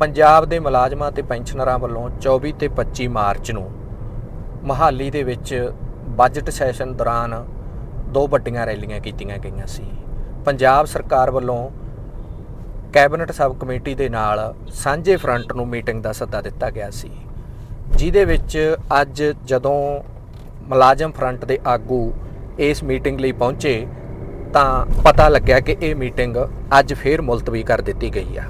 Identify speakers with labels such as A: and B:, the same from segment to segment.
A: ਪੰਜਾਬ ਦੇ ਮੁਲਾਜ਼ਮਾਂ ਤੇ ਪੈਨਸ਼ਨਰਾਂ ਵੱਲੋਂ 24 ਤੇ 25 ਮਾਰਚ ਨੂੰ ਮਹਾਲੀ ਦੇ ਵਿੱਚ ਬਜਟ ਸੈਸ਼ਨ ਦੌਰਾਨ ਦੋ ਵੱਡੀਆਂ ਰੈਲੀਆਂ ਕੀਤੀਆਂ ਗਈਆਂ ਸੀ। ਪੰਜਾਬ ਸਰਕਾਰ ਵੱਲੋਂ ਕੈਬਨਿਟ ਸਬ ਕਮੇਟੀ ਦੇ ਨਾਲ ਸਾਂਝੇ ਫਰੰਟ ਨੂੰ ਮੀਟਿੰਗ ਦਾ ਸੱਦਾ ਦਿੱਤਾ ਗਿਆ ਸੀ। ਜਿਹਦੇ ਵਿੱਚ ਅੱਜ ਜਦੋਂ ਮੁਲਾਜ਼ਮ ਫਰੰਟ ਦੇ ਆਗੂ ਇਸ ਮੀਟਿੰਗ ਲਈ ਪਹੁੰਚੇ ਤਾਂ ਪਤਾ ਲੱਗਿਆ ਕਿ ਇਹ ਮੀਟਿੰਗ ਅੱਜ ਫੇਰ ਮੁਲਤਵੀ ਕਰ ਦਿੱਤੀ ਗਈ ਆ।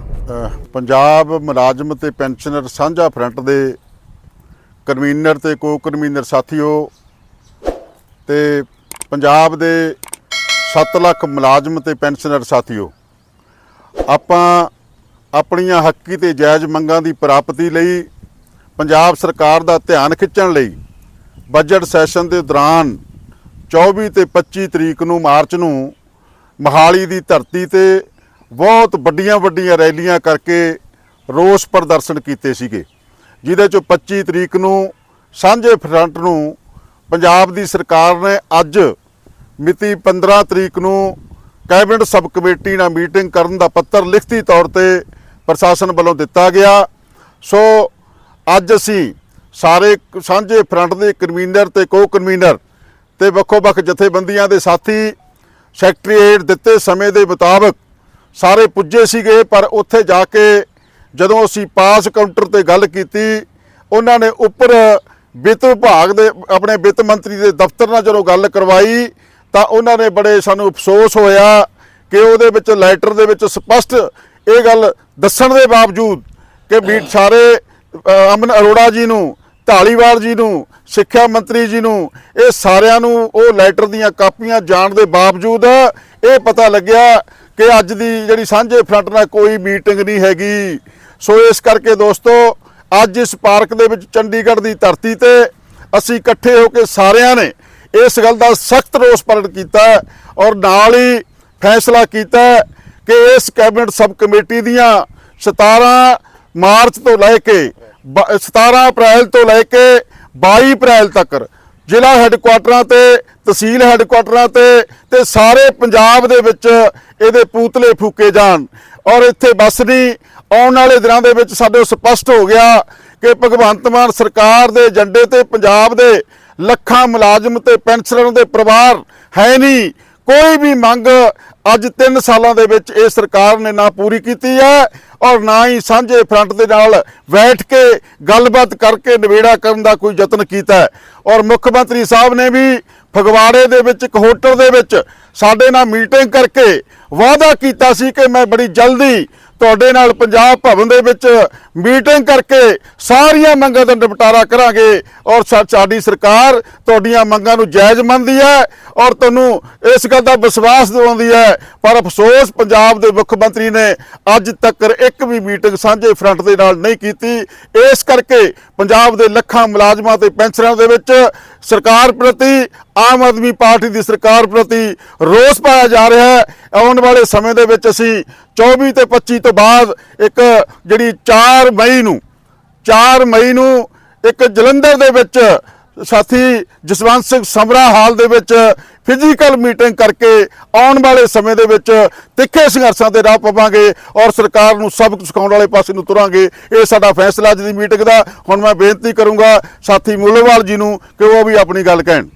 B: ਪੰਜਾਬ ਮੁਲਾਜ਼ਮ ਤੇ ਪੈਨਸ਼ਨਰ ਸਾਂਝਾ ਫਰੰਟ ਦੇ ਕਨਵੀਨਰ ਤੇ ਕੋ ਕਨਵੀਨਰ ਸਾਥੀਓ ਤੇ ਪੰਜਾਬ ਦੇ 7 ਲੱਖ ਮੁਲਾਜ਼ਮ ਤੇ ਪੈਨਸ਼ਨਰ ਸਾਥੀਓ, ਆਪਾਂ ਆਪਣੀਆਂ ਹੱਕੀ ਤੇ ਜਾਇਜ਼ ਮੰਗਾਂ ਦੀ ਪ੍ਰਾਪਤੀ ਲਈ ਪੰਜਾਬ ਸਰਕਾਰ ਦਾ ਧਿਆਨ ਖਿੱਚਣ ਲਈ ਬਜਟ ਸੈਸ਼ਨ ਦੇ ਦੌਰਾਨ 24 ਤੇ 25 ਤਰੀਕ ਨੂੰ ਮਾਰਚ ਨੂੰ ਮਹਾਲੀ ਦੀ ਧਰਤੀ ਤੇ ਬਹੁਤ ਵੱਡੀਆਂ ਵੱਡੀਆਂ ਰੈਲੀਆਂ ਕਰਕੇ ਰੋਸ ਪ੍ਰਦਰਸ਼ਨ ਕੀਤੇ ਸੀਗੇ, ਜਿਹਦੇ ਚੋਂ 25 ਤਰੀਕ ਨੂੰ ਸਾਂਝੇ ਫਰੰਟ ਨੂੰ ਪੰਜਾਬ ਦੀ ਸਰਕਾਰ ਨੇ ਅੱਜ ਮਿਤੀ 15 ਤਰੀਕ ਨੂੰ ਕੈਬਨਿਟ ਸਬ ਕਮੇਟੀ ਨਾਲ ਮੀਟਿੰਗ ਕਰਨ ਦਾ ਪੱਤਰ ਲਿਖਤੀ ਤੌਰ ਤੇ ਪ੍ਰਸ਼ਾਸਨ ਵੱਲੋਂ ਦਿੱਤਾ ਗਿਆ। ਸੋ ਅੱਜ ਅਸੀਂ ਸਾਰੇ ਸਾਂਝੇ ਫਰੰਟ ਦੇ ਕਨਵੀਨਰ ਤੇ ਕੋ ਕਨਵੀਨਰ ਤੇ ਵੱਖੋ-ਵੱਖ ਜਥੇਬੰਦੀਆਂ ਦੇ ਸਾਥੀ ਸੈਕਟਰੀਏਟ ਦਿੱਤੇ ਸਮੇਂ ਦੇ ਮੁਤਾਬਕ ਸਾਰੇ ਪੁੱਜੇ ਸੀਗੇ, ਪਰ ਉੱਥੇ ਜਾ ਕੇ ਜਦੋਂ ਅਸੀਂ ਪਾਸ ਕਾਊਂਟਰ ਤੇ ਗੱਲ ਕੀਤੀ, ਉਹਨਾਂ ਨੇ ਉੱਪਰ ਵਿੱਤ ਵਿਭਾਗ ਦੇ, ਆਪਣੇ ਵਿੱਤ ਮੰਤਰੀ ਦੇ ਦਫ਼ਤਰ ਨਾਲ ਜਦੋਂ ਗੱਲ ਕਰਵਾਈ, ਤਾਂ ਉਹਨਾਂ ਨੇ ਬੜੇ ਸਾਨੂੰ ਅਫਸੋਸ ਹੋਇਆ ਕਿ ਉਹਦੇ ਵਿੱਚ ਲੈਟਰ ਦੇ ਵਿੱਚ ਸਪਸ਼ਟ ਇਹ ਗੱਲ ਦੱਸਣ ਦੇ ਬਾਵਜੂਦ ਕਿ ਵੀ ਸਾਰੇ ਅਮਨ ਅਰੋੜਾ ਜੀ ਨੂੰ, ਢਾਲੀਵਾਲ ਜੀ ਨੂੰ, ਸਿੱਖਿਆ ਮੰਤਰੀ ਜੀ ਨੂੰ, ਇਹ ਸਾਰਿਆਂ ਨੂੰ ਉਹ ਲੈਟਰ ਦੀਆਂ ਕਾਪੀਆਂ ਜਾਣ ਦੇ ਬਾਵਜੂਦ ਇਹ ਪਤਾ ਲੱਗਿਆ ਕਿ ਅੱਜ ਦੀ ਜਿਹੜੀ ਸਾਂਝੇ ਫਰੰਟ ਨਾਲ ਕੋਈ ਮੀਟਿੰਗ ਨਹੀਂ ਹੈਗੀ। ਸੋ ਇਸ ਕਰਕੇ ਦੋਸਤੋ, ਅੱਜ ਇਸ ਪਾਰਕ ਦੇ ਵਿੱਚ ਚੰਡੀਗੜ੍ਹ ਦੀ ਧਰਤੀ ਤੇ ਅਸੀਂ ਇਕੱਠੇ ਹੋ ਕੇ ਸਾਰਿਆਂ ਨੇ ਇਸ ਗੱਲ ਦਾ ਸਖਤ ਰੋਸ ਪ੍ਰਗਟ ਕੀਤਾ ਔਰ ਨਾਲ ਹੀ ਫੈਸਲਾ ਕੀਤਾ ਕਿ ਇਸ ਕੈਬਨਿਟ ਸਬ ਕਮੇਟੀ ਦੀਆਂ 17 ਮਾਰਚ ਤੋਂ ਲੈ ਕੇ ਬ- 17 ਅਪ੍ਰੈਲ ਤੋਂ ਲੈ ਕੇ 22 ਅਪ੍ਰੈਲ ਤੱਕ ਜ਼ਿਲ੍ਹਾ ਹੈੱਡਕੁਆਟਰਾਂ ਤੇ ਤਹਿਸੀਲ ਹੈੱਡਕੁਆਟਰਾਂ ਤੇ ਤੇ ਸਾਰੇ ਪੰਜਾਬ ਦੇ ਵਿੱਚ ਇਹਦੇ ਪੂਤਲੇ ਫੂਕੇ ਜਾਣ। ਔਰ ਇੱਥੇ ਬਸ ਨਹੀਂ ਆਉਣ ਵਾਲੇ ਦਿਨਾਂ ਦੇ ਵਿੱਚ ਸਾਡੇ ਸਪਸ਼ਟ ਹੋ ਗਿਆ ਕਿ ਭਗਵੰਤ ਮਾਨ ਸਰਕਾਰ ਦੇ ਏਜੰਡੇ ਤੇ ਪੰਜਾਬ ਦੇ ਲੱਖਾਂ ਮੁਲਾਜ਼ਮ ਤੇ ਪੈਨਸ਼ਨਰਾਂ ਦੇ ਪਰਿਵਾਰ ਹੈ ਨਹੀਂ। ਕੋਈ ਵੀ ਮੰਗ ਅੱਜ 3 ਸਾਲਾਂ ਦੇ ਵਿੱਚ ਇਹ ਸਰਕਾਰ ਨੇ ਨਾ ਪੂਰੀ ਕੀਤੀ ਹੈ ਔਰ ਨਾ ਹੀ ਸਾਂਝੇ ਫਰੰਟ ਦੇ ਨਾਲ ਬੈਠ ਕੇ ਗੱਲਬਾਤ ਕਰਕੇ ਨਿਬੇੜਾ ਕਰਨ ਦਾ ਕੋਈ ਯਤਨ ਕੀਤਾ ਔਰ ਮੁੱਖ ਮੰਤਰੀ ਸਾਹਿਬ ਨੇ ਵੀ ਫਗਵਾੜੇ ਦੇ ਵਿੱਚ, ਇੱਕ ਹੋਟਲ ਦੇ ਵਿੱਚ ਸਾਡੇ ਨਾਲ ਮੀਟਿੰਗ ਕਰਕੇ ਵਾਅਦਾ ਕੀਤਾ ਸੀ ਕਿ ਮੈਂ ਬੜੀ ਜਲਦੀ ਤੁਹਾਡੇ ਨਾਲ ਪੰਜਾਬ ਭਵਨ ਦੇ ਵਿੱਚ ਮੀਟਿੰਗ ਕਰਕੇ ਸਾਰੀਆਂ ਮੰਗਾਂ ਦਾ ਨਿਪਟਾਰਾ ਕਰਾਂਗੇ ਔਰ ਸਾਡੀ ਸਰਕਾਰ ਤੁਹਾਡੀਆਂ ਮੰਗਾਂ ਨੂੰ ਜਾਇਜ਼ ਮੰਨਦੀ ਹੈ ਔਰ ਤੁਹਾਨੂੰ ਇਸ ਗੱਲ ਦਾ ਵਿਸ਼ਵਾਸ ਦਿਵਾਉਂਦੀ ਹੈ। ਪਰ ਅਫਸੋਸ ਪੰਜਾਬ ਦੇ ਮੁੱਖ ਮੰਤਰੀ ਨੇ ਅੱਜ ਤੱਕ ਇੱਕ ਵੀ ਮੀਟਿੰਗ ਸਾਂਝੇ ਫਰੰਟ ਦੇ ਨਾਲ ਨਹੀਂ ਕੀਤੀ। ਇਸ ਕਰਕੇ ਪੰਜਾਬ ਦੇ ਲੱਖਾਂ ਮੁਲਾਜ਼ਮਾਂ ਤੇ ਪੈਨਸ਼ਨਰਾਂ ਦੇ ਵਿੱਚ ਸਰਕਾਰ ਪ੍ਰਤੀ, ਆਮ ਆਦਮੀ ਪਾਰਟੀ ਦੀ ਸਰਕਾਰ ਪ੍ਰਤੀ ਰੋਸ ਪਾਇਆ ਜਾ ਰਿਹਾ ਹੈ। ਆਉਣ ਵਾਲੇ ਸਮੇਂ ਦੇ ਵਿੱਚ ਅਸੀਂ 24 ਤੇ 25 ਤੋਂ ਬਾਅਦ ਇੱਕ ਜਿਹੜੀ 4 ਮਈ ਨੂੰ 4 ਮਈ ਨੂੰ ਇੱਕ ਜਲੰਧਰ ਦੇ ਵਿੱਚ ਸਾਥੀ ਜਸਵੰਤ ਸਿੰਘ ਸਮਰਾ ਹਾਲ ਦੇ ਵਿੱਚ ਫਿਜ਼ੀਕਲ ਮੀਟਿੰਗ ਕਰਕੇ ਆਉਣ ਵਾਲੇ ਸਮੇਂ ਦੇ ਵਿੱਚ ਤਿੱਖੇ ਸੰਘਰਸ਼ਾਂ ਦੇ ਰਾਹ ਪਵਾਂਗੇ ਔਰ ਸਰਕਾਰ ਨੂੰ ਸਬਕ ਸਿਖਾਉਣ ਵਾਲੇ ਪਾਸੇ ਨੂੰ ਤੁਰਾਂਗੇ। ਇਹ ਸਾਡਾ ਫੈਸਲਾ ਅੱਜ ਦੀ ਮੀਟਿੰਗ ਦਾ। ਹੁਣ ਮੈਂ ਬੇਨਤੀ ਕਰੂੰਗਾ ਸਾਥੀ ਮੁੱਲਵਾਲ ਜੀ ਨੂੰ ਕਿ ਉਹ ਵੀ ਆਪਣੀ ਗੱਲ ਕਹਿਣ।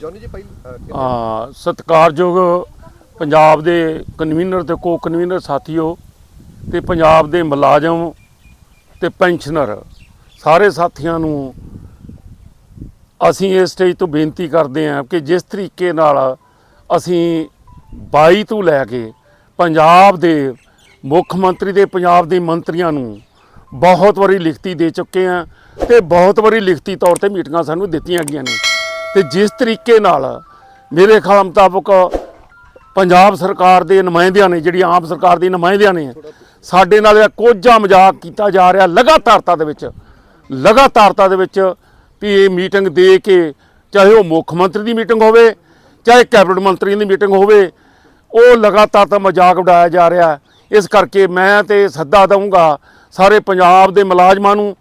C: ਜੋਨੀ ਜੀ ਪਹਿਲ
D: ਆ ਸਤਿਕਾਰਯੋਗ ਪੰਜਾਬ ਦੇ ਕਨਵੀਨਰ ਤੇ ਕੋ ਕਨਵੀਨਰ ਸਾਥੀਓ ਤੇ ਪੰਜਾਬ ਦੇ ਮੁਲਾਜ਼ਮ ਤੇ ਪੈਨਸ਼ਨਰ, ਸਾਰੇ ਸਾਥੀਆਂ ਨੂੰ ਅਸੀਂ ਇਸ ਸਟੇਜ ਤੋਂ ਬੇਨਤੀ ਕਰਦੇ ਹਾਂ ਕਿ ਜਿਸ ਤਰੀਕੇ ਨਾਲ ਅਸੀਂ 22 ਤੋਂ ਲੈ ਕੇ ਪੰਜਾਬ ਦੇ ਮੁੱਖ ਮੰਤਰੀ ਦੇ ਪੰਜਾਬ ਦੇ ਮੰਤਰੀਆਂ ਨੂੰ ਬਹੁਤ ਵਾਰੀ ਲਿਖਤੀ ਦੇ ਚੁੱਕੇ ਹਾਂ ਤੇ ਬਹੁਤ ਵਾਰੀ ਲਿਖਤੀ ਤੌਰ ਤੇ ਮੀਟਿੰਗਾਂ ਸਾਨੂੰ ਦਿੱਤੀਆਂ ਗਈਆਂ ਨੇ। ਤੇ ਜਿਸ ਤਰੀਕੇ ਨਾਲ ਮੇਰੇ ਖਿਆਲ ਮੁਤਾਬਕ ਪੰਜਾਬ ਸਰਕਾਰ ਦੇ ਨੁਮਾਇੰਦਿਆਂ ਨੇ, ਜਿਹੜੀ ਆਮ ਸਰਕਾਰ ਦੇ ਨੁਮਾਇੰਦਿਆਂ ਨੇ ਸਾਡੇ ਨਾਲ ਇਹ ਕੋਝਾ ਮਜ਼ਾਕ ਕੀਤਾ ਜਾ ਰਿਹਾ ਲਗਾਤਾਰਤਾ ਦੇ ਵਿੱਚ ਲਗਾਤਾਰਤਾ ਦੇ ਵਿੱਚ ਵੀ ਇਹ ਮੀਟਿੰਗ ਦੇ ਕੇ ਚਾਹੇ ਉਹ ਮੁੱਖ ਮੰਤਰੀ ਦੀ ਮੀਟਿੰਗ ਹੋਵੇ, ਚਾਹੇ ਕੈਬਨਿਟ ਮੰਤਰੀ ਦੀ ਮੀਟਿੰਗ ਹੋਵੇ, ਉਹ ਲਗਾਤਾਰ ਤਾਂ ਮਜ਼ਾਕ ਉਡਾਇਆ ਜਾ ਰਿਹਾ। ਇਸ ਕਰਕੇ ਮੈਂ ਤੇ ਸੱਦਾ ਦਊਂਗਾ ਸਾਰੇ ਪੰਜਾਬ ਦੇ ਮੁਲਾਜ਼ਮਾਂ ਨੂੰ,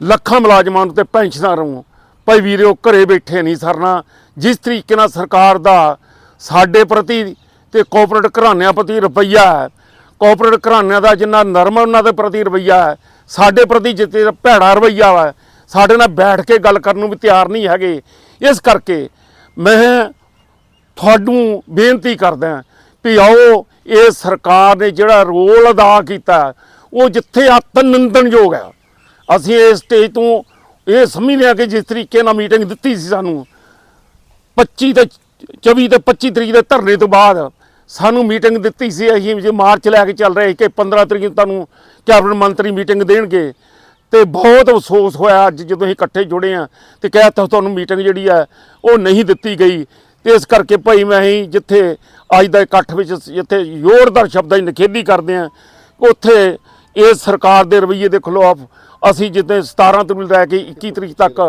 D: ਲੱਖਾਂ ਮੁਲਾਜ਼ਮਾਂ ਨੂੰ ਤੇ ਪੈਨਸ਼ਨਰਾਂ ਨੂੰ, ਭਾਈ ਵੀਰਿਓ ਘਰੇ ਬੈਠੇ ਨਹੀਂ ਸਰਨਾ। ਜਿਸ ਤਰੀਕੇ ਨਾਲ ਸਰਕਾਰ ਦਾ ਸਾਡੇ ਪ੍ਰਤੀ ਤੇ ਕਾਰਪੋਰੇਟ ਘਰਾਣਿਆਂ ਪ੍ਰਤੀ ਰੁਪਈਆ ਹੈ ਕਾਰਪੋਰੇਟ ਘਰਾਣਿਆਂ ਦਾ ਜਿੰਨਾ ਨਰਮ ਉਹਨਾਂ ਦੇ ਪ੍ਰਤੀ ਰਵੱਈਆ ਹੈ। ਸਾਡੇ ਪ੍ਰਤੀ ਜਿੱਤੇ ਭੈੜਾ ਰਵੱਈਆ ਵਾ, ਸਾਡੇ ਨਾਲ ਬੈਠ ਕੇ ਗੱਲ ਕਰਨ ਨੂੰ ਵੀ ਤਿਆਰ ਨਹੀਂ ਹੈਗੇ। ਇਸ ਕਰਕੇ ਮੈਂ ਤੁਹਾਨੂੰ ਬੇਨਤੀ ਕਰਦਾ ਵੀ ਆਓ, ਇਹ ਸਰਕਾਰ ਨੇ ਜਿਹੜਾ ਰੋਲ ਅਦਾ ਕੀਤਾ, ਉਹ ਜਿੱਥੇ ਆਤਮ ਨਿੰਦਣਯੋਗ ਹੈ। ਅਸੀਂ ਇਸ ਸਟੇਜ ਤੋਂ ਇਹ ਸਮਝ ਲਿਆ ਕਿ ਜਿਸ ਤਰੀਕੇ ਨਾਲ ਮੀਟਿੰਗ ਦਿੱਤੀ ਸੀ ਸਾਨੂੰ 25 ਤੇ 24 ਤੇ 25 ਤਰੀਕ ਦੇ ਧਰਨੇ ਤੋਂ ਬਾਅਦ ਸਾਨੂੰ ਮੀਟਿੰਗ ਦਿੱਤੀ ਸੀ ਅਸੀਂ ਜੇ ਮਾਰਚ ਲੈ ਕੇ ਚੱਲ ਰਹੇ ਕਿ 15 ਤਰੀਕ ਨੂੰ ਤੁਹਾਨੂੰ ਕੈਬਨਿਟ ਮੰਤਰੀ ਮੀਟਿੰਗ ਦੇਣਗੇ। ਤੇ ਬਹੁਤ ਅਫਸੋਸ ਹੋਇਆ ਅੱਜ ਜਦੋਂ ਅਸੀਂ ਇਕੱਠੇ ਜੁੜੇ ਆ ਤੇ ਕਹਿਤਾ ਤੁਹਾਨੂੰ ਮੀਟਿੰਗ ਜਿਹੜੀ ਆ ਉਹ ਨਹੀਂ ਦਿੱਤੀ ਗਈ। ਤੇ ਇਸ ਕਰਕੇ ਭਾਈ ਮੈਂ ਅਸੀਂ ਜਿੱਥੇ ਅੱਜ ਦਾ ਇਕੱਠ ਵਿੱਚ ਜਿੱਥੇ ਜ਼ੋਰਦਾਰ ਸ਼ਬਦਾਂ 'ਚ ਨਿਖੇਧੀ ਕਰਦੇ ਆ ਉੱਥੇ ਇਹ ਸਰਕਾਰ ਦੇ ਰਵੱਈਏ ਦੇ ਖਿਲਾਫ ਅਸੀਂ ਜਿੱਥੇ 17 ਤਰੀਕ ਲੈ ਕੇ 21 ਤਰੀਕ ਤੱਕ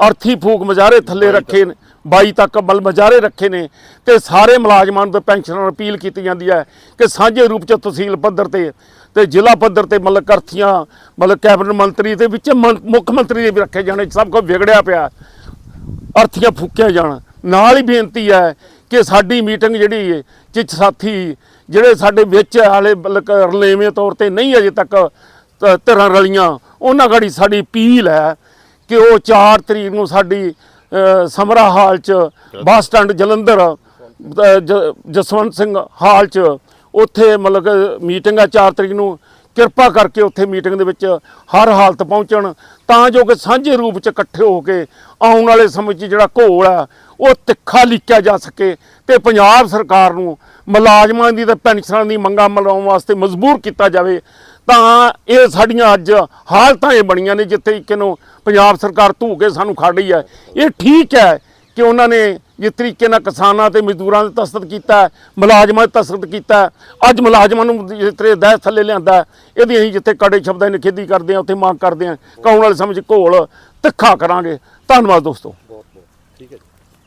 D: ਅਰਥੀ ਫੂਕ ਮਜ਼ਾਰੇ ਥੱਲੇ ਰੱਖੇ ਨੇ। 22 ਤੱਕ ਬਲ ਮਜ਼ਾਰੇ ਰੱਖੇ ਨੇ ਤੇ ਸਾਰੇ ਮੁਲਾਜ਼ਮਾਂ ਨੂੰ ਪੈਨਸ਼ਨ ਨੂੰ ਅਪੀਲ ਕੀਤੀ ਜਾਂਦੀ ਹੈ ਕਿ ਸਾਂਝੇ ਰੂਪ ਚ ਤਹਿਸੀਲ ਪੱਧਰ ਤੇ ਤੇ ਜ਼ਿਲ੍ਹਾ ਪੱਧਰ ਤੇ ਮਤਲਬ ਕਰਥੀਆਂ ਮਤਲਬ ਕੈਬਨਿਟ ਮੰਤਰੀ ਦੇ ਵਿੱਚ ਮੰ- ਮੁੱਖ ਮੰਤਰੀ ਦੇ ਵੀ ਰੱਖੇ ਜਾਣੇ ਸਭ ਕੁਝ ਵਿਗੜਿਆ ਪਿਆ। ਅਰਥੀਆਂ ਫੂਕਿਆ ਜਾਣ। ਨਾਲ ਹੀ ਬੇਨਤੀ ਹੈ ਕਿ ਸਾਡੀ ਮੀਟਿੰਗ ਜਿਹੜੀ ਹੈ ਚਿੱਚ ਸਾਥੀ, ਜਿਹੜੇ ਸਾਡੇ ਵਿੱਚ ਵਾਲੇ ਮਤਲਬ ਰਲੇਵੇਂ ਤੌਰ ਤੇ ਨਹੀਂ ਅਜੇ ਤੱਕ ਧਿਰਾਂ ਰਲੀਆਂ, ਉਹਨਾਂ ਗਾੜੀ ਸਾਡੀ ਅਪੀਲ ਹੈ ਕਿ ਉਹ 4 ਤਰੀਕ ਨੂੰ ਸਾਡੀ ਸਮਰਾ ਹਾਲ ਚ, ਬੱਸ ਸਟੈਂਡ ਜਲੰਧਰ ਜ- ਜਸਵੰਤ ਸਿੰਘ ਹਾਲ ਚ, ਉੱਥੇ ਮਤਲਬ ਕਿ ਮੀਟਿੰਗ ਆ 4 ਤਰੀਕ ਨੂੰ, ਕਿਰਪਾ ਕਰਕੇ ਉੱਥੇ ਮੀਟਿੰਗ ਦੇ ਵਿੱਚ ਹਰ ਹਾਲਤ ਪਹੁੰਚਣ, ਤਾਂ ਜੋ ਕਿ ਸਾਂਝੇ ਰੂਪ ਚ ਇਕੱਠੇ ਹੋ ਕੇ ਆਉਣ ਵਾਲੇ ਸਮੇਂ 'ਚ ਜਿਹੜਾ ਘੋਲ ਆ, ਉਹ ਤਿੱਖਾ ਲਿਖਿਆ ਜਾ ਸਕੇ ਤੇ ਪੰਜਾਬ ਸਰਕਾਰ ਨੂੰ ਮੁਲਾਜ਼ਮਾਂ ਦੀ ਤੇ ਪੈਨਸ਼ਨਾਂ ਦੀ ਮੰਗਾਂ ਮਿਲਾਉਣ ਵਾਸਤੇ ਮਜਬੂਰ ਕੀਤਾ ਜਾਵੇ। ਤਾਂ ਇਹ ਸਾਡੀਆਂ ਅੱਜ ਹਾਲਤਾਂ ਇਹ ਬਣੀਆਂ ਨੇ ਜਿੱਥੇ ਕਿ ਨੂੰ ਪੰਜਾਬ ਸਰਕਾਰ ਧੂ ਕੇ ਸਾਨੂੰ ਖੜ ਰਹੀ ਹੈ। ਇਹ ਠੀਕ ਹੈ ਕਿ ਉਹਨਾਂ ਨੇ ਜਿਸ ਤਰੀਕੇ ਨਾਲ ਕਿਸਾਨਾਂ ਤੇ ਮਜ਼ਦੂਰਾਂ ਦੇ ਤਸਦਦ ਕੀਤਾ ਮੁਲਾਜ਼ਮਾਂ ਦੇ ਤਸਦਦ ਕੀਤਾ ਅੱਜ ਮੁਲਾਜ਼ਮਾਂ ਨੂੰ ਜਿਸ ਤਰ੍ਹਾਂ ਦਹਿ ਥੱਲੇ ਲਿਆਂਦਾ ਇਹਦੀ ਅਸੀਂ ਜਿੱਥੇ ਕੜੇ ਸ਼ਬਦਾਂ ਦੀ ਨਿਖੇਧੀ ਕਰਦੇ ਹਾਂ, ਉੱਥੇ ਮੰਗ ਕਰਦੇ ਹਾਂ ਕਿ ਆਉਣ ਵਾਲੇ ਸਮੇਂ 'ਚ ਘੋਲ ਤਿੱਖਾ ਕਰਾਂਗੇ। ਧੰਨਵਾਦ ਦੋਸਤੋ।
C: ਬਹੁਤ ਬਹੁਤ। ਠੀਕ ਹੈ